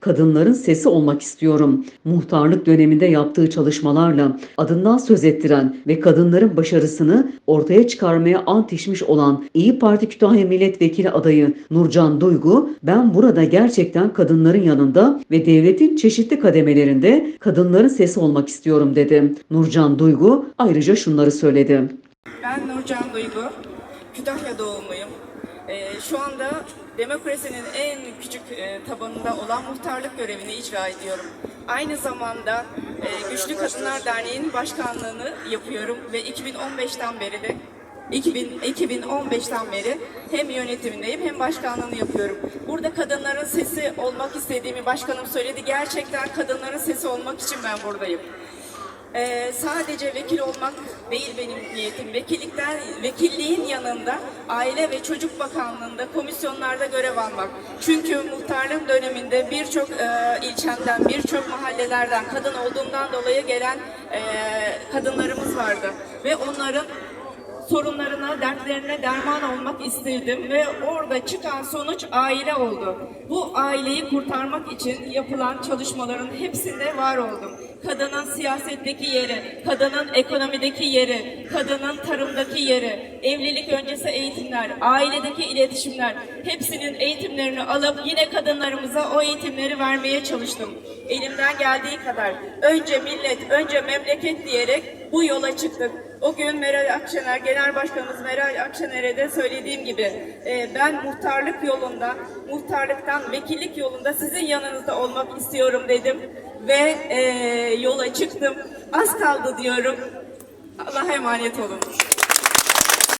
kadınların sesi olmak istiyorum. Muhtarlık döneminde yaptığı çalışmalarla adından söz ettiren ve kadınların başarısını ortaya çıkarmaya ant olan İyi Parti Kütahya Milletvekili adayı Nurcan Duygu, ben burada gerçekten kadınların yanında ve devletin çeşitli kademelerinde kadınların sesi olmak istiyorum dedi. Nurcan Duygu ayrıca şunları söyledi. Ben Nurcan Duygu, Kütahya doğumluyum. Ee, şu anda demokrasinin en küçük e, tabanında olan muhtarlık görevini icra ediyorum. Aynı zamanda e, Güçlü Kadınlar Derneği'nin başkanlığını yapıyorum ve 2015'ten beri de 2000, 2015'ten beri hem yönetimindeyim hem başkanlığını yapıyorum. Burada kadınların sesi olmak istediğimi başkanım söyledi. Gerçekten kadınların sesi olmak için ben buradayım. Ee, sadece vekil olmak değil benim niyetim. Vekillikten, vekilliğin yanında Aile ve Çocuk Bakanlığı'nda komisyonlarda görev almak. Çünkü muhtarlığım döneminde birçok e, ilçemden, birçok mahallelerden kadın olduğundan dolayı gelen e, kadınlarımız vardı. Ve onların sorunlarına, dertlerine derman olmak istedim ve orada çıkan sonuç aile oldu. Bu aileyi kurtarmak için yapılan çalışmaların hepsinde var oldum. Kadının siyasetteki yeri, kadının ekonomideki yeri, kadının tarımdaki yeri, evlilik öncesi eğitimler, ailedeki iletişimler hepsinin eğitimlerini alıp yine kadınlarımıza o eğitimleri vermeye çalıştım. Elimden geldiği kadar. Önce millet, önce memleket diyerek bu yola çıktık. O gün Meral Akşener, Genel Başkanımız Meral Akşener'e de söylediğim gibi e, ben muhtarlık yolunda, muhtarlıktan vekillik yolunda sizin yanınızda olmak istiyorum dedim ve e, yola çıktım. Az kaldı diyorum. Allah'a emanet olun.